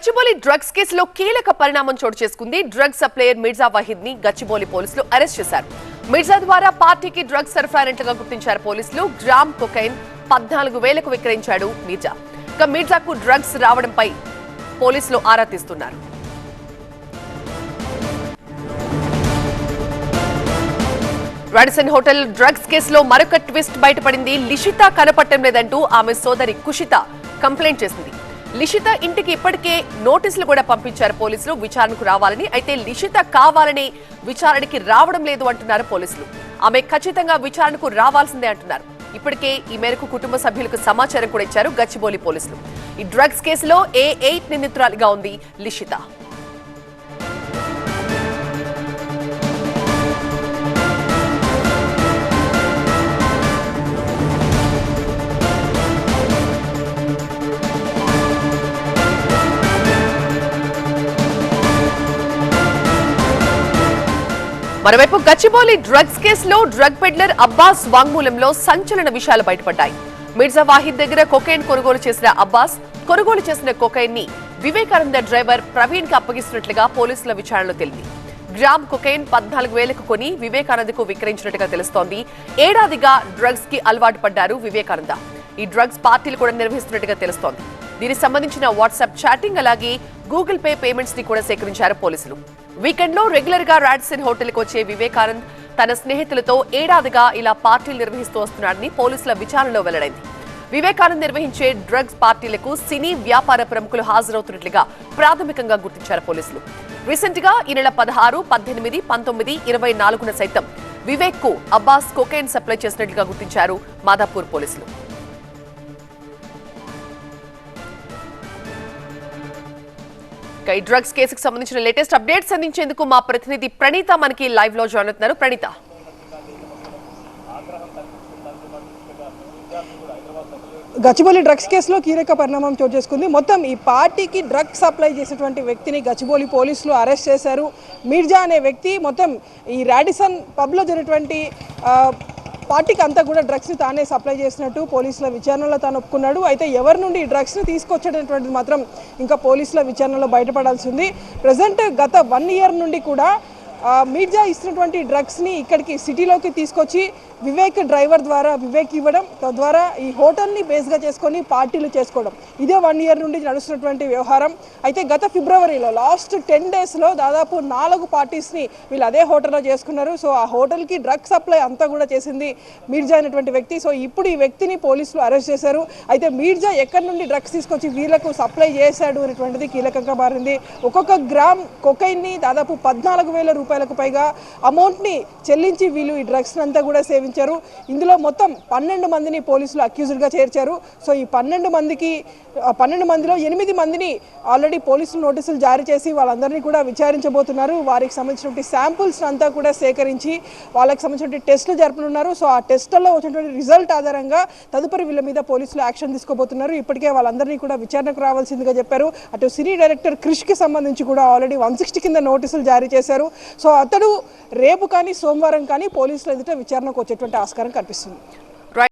Gachibowli drugs కేసులో కీలక పరిణామం చోటు చేసుకుంది. డ్రగ్స్ సప్లయర్ మిర్జా వహీద్ని గచ్చిబౌలి పోలీసులు అరెస్ట్ చేశారు. మిర్జా ద్వారా పార్టీకి డ్రగ్స్ సరఫరా గుర్తించారు పోలీసులు. గ్రామ్ కొకైన్ పద్నాలుగు వేలకు విక్రయించాడు మిర్జా. ఇక మిర్జాకు డ్రగ్స్ రావడంపై పోలీసులు ఆరా తీస్తున్నారు. రాడిసన్ హోటల్ డ్రగ్స్ కేసులో మరొక ట్విస్ట్ బయటపడింది. లిషిత కనపడటం లేదంటూ ఆమె సోదరి కుషిత కంప్లైంట్ చేసింది. లిషిత ఇంటికి ఇప్పటికే నోటీసులు కూడా పంపించారు పోలీసులు. విచారణకు రావాలని అయితే లిషిత కావాలని విచారణకి రావడం లేదు అంటున్నారు పోలీసులు. ఆమె ఖచ్చితంగా విచారణకు రావాల్సిందే అంటున్నారు. ఇప్పటికే ఈ మేరకు కుటుంబ సభ్యులకు సమాచారం కూడా ఇచ్చారు గచ్చిబౌలి పోలీసులు. ఈ డ్రగ్స్ కేసులో ఏ ఎయిట్ నిందితురాలిగా ఉంది లిషిత. మరోవైపు గచ్చిబౌలి డ్రగ్స్ కేసులో డ్రగ్ పెడ్లర్ అబ్బాస్ వాంగ్మూలంలో సంచలన విషయాలు బయటపడ్డాయి. మిర్జా వాహిద్ దగ్గర కొకైన్ కొనుగోలు చేసిన అబ్బాస్ కొనుగోలు చేసిన కొకైన్ని వివేకానంద డ్రైవర్ ప్రవీణ్కి అప్పగిస్తున్నట్లుగా పోలీసుల విచారణలో తెలిపింది గ్రామ్ కొకైన్ పద్నాలుగు వేలకు కొని వివేకానందకు విక్రయించినట్టుగా తెలుస్తోంది. ఏడాదిగా డ్రగ్స్కి అలవాటు పడ్డారు వివేకానంద. ఈ డ్రగ్స్ పార్టీలు కూడా నిర్వహిస్తున్నట్టుగా తెలుస్తోంది. దీనికి సంబంధించిన వాట్సాప్ చాటింగ్ అలాగే గూగుల్ పే పేమెంట్స్ని కూడా సేకరించారు పోలీసులు. వీకెండ్లో రెగ్యులర్గా రాడ్సన్ హోటల్కు వచ్చే వివేకానంద్ తన స్నేహితులతో ఏడాదిగా ఇలా పార్టీలు నిర్వహిస్తూ వస్తున్నాడని పోలీసుల విచారణలో వెల్లడైంది. వివేకానంద్ నిర్వహించే డ్రగ్స్ పార్టీలకు సినీ వ్యాపార ప్రముఖులు హాజరవుతున్నట్లుగా ప్రాథమికంగా గుర్తించారు పోలీసులు. రీసెంట్గా ఈ నెల పదహారు పద్దెనిమిది పంతొమ్మిది ఇరవై నాలుగున సైతం వివేక్కు అబ్బాస్ కొకైన్ సప్లై చేసినట్లుగా గుర్తించారు మాదాపూర్ పోలీసులు. ఇక ఈ డ్రగ్స్ కేసుకు సంబంధించిన లేటెస్ట్ అప్డేట్స్ అందించేందుకు మా ప్రతినిధి ప్రణీత మనకి లైవ్లో జాయిన్ అవుతున్నారు. ప్రణీత. గచ్చిబౌలి డ్రగ్స్ కేసులో కీలక పరిణామం చోటు చేసుకుంది. మొత్తం ఈ పార్టీకి డ్రగ్స్ సప్లై చేసినటువంటి వ్యక్తిని గచ్చిబౌలి పోలీసులు అరెస్ట్ చేశారు. మీర్జా అనే వ్యక్తి మొత్తం ఈ రాడిసన్ పబ్లో జరిగినటువంటి పార్టీకి అంతా కూడా డ్రగ్స్ని తానే సప్లై చేసినట్టు పోలీసుల విచారణలో తాను ఒప్పుకున్నాడు. అయితే ఎవరి నుండి ఈ డ్రగ్స్ని తీసుకొచ్చేటటువంటిది మాత్రం ఇంకా పోలీసుల విచారణలో బయటపడాల్సి ఉంది. ప్రజెంట్ గత వన్ ఇయర్ నుండి కూడా మీర్జా ఇస్తున్నటువంటి డ్రగ్స్ని ఇక్కడికి సిటీలోకి తీసుకొచ్చి వివేక్ డ్రైవర్ ద్వారా వివేక్ ఇవ్వడం తద్వారా ఈ హోటల్ని బేస్గా చేసుకొని పార్టీలు చేసుకోవడం. ఇదే వన్ ఇయర్ నుండి నడుస్తున్నటువంటి వ్యవహారం. అయితే గత ఫిబ్రవరిలో లాస్ట్ టెన్ డేస్లో దాదాపు నాలుగు పార్టీస్ని వీళ్ళు అదే హోటల్లో చేసుకున్నారు. సో ఆ హోటల్కి డ్రగ్ సప్లై అంతా కూడా చేసింది మీర్జా అనేటువంటి వ్యక్తి. సో ఇప్పుడు ఈ వ్యక్తిని పోలీసులు అరెస్ట్ చేశారు. అయితే మీర్జా ఎక్కడి నుండి డ్రగ్స్ తీసుకొచ్చి వీళ్ళకు సప్లై చేశాడు అనేటువంటిది కీలకంగా మారింది. ఒక్కొక్క గ్రామ్ కొకైన్ని దాదాపు పద్నాలుగు వేల రూపాయలకు పైగా అమౌంట్ని చెల్లించి వీళ్ళు ఈ డ్రగ్స్ అంతా కూడా సేవించారు ఇందులో మొత్తం పన్నెండు మందిని పోలీసులు అక్యూజ్డ్గా చేర్చారు. సో ఈ పన్నెండు మందికి పన్నెండు మందిలో ఎనిమిది మందిని ఆల్రెడీ పోలీసులు నోటీసులు జారీ చేసి వాళ్ళందరినీ కూడా విచారించబోతున్నారు. వారికి సంబంధించినటువంటి శాంపుల్స్ అంతా కూడా సేకరించి వాళ్ళకి సంబంధించినటువంటి టెస్టులు జరపనున్నారు. సో ఆ టెస్టుల్లో వచ్చినటువంటి రిజల్ట్ ఆధారంగా తదుపరి వీళ్ళ మీద పోలీసులు యాక్షన్ తీసుకోబోతున్నారు. ఇప్పటికే వాళ్ళందరినీ కూడా విచారణకు రావాల్సిందిగా చెప్పారు. అటు సినీ డైరెక్టర్ క్రిష్కి సంబంధించి కూడా ఆల్రెడీ వన్ సిక్స్టీ కింద నోటీసులు జారీ చేశారు. సో అతడు రేపు కానీ సోమవారం కానీ పోలీసుల ఎదుట విచారణకు ఆస్కారం కనిపిస్తుంది.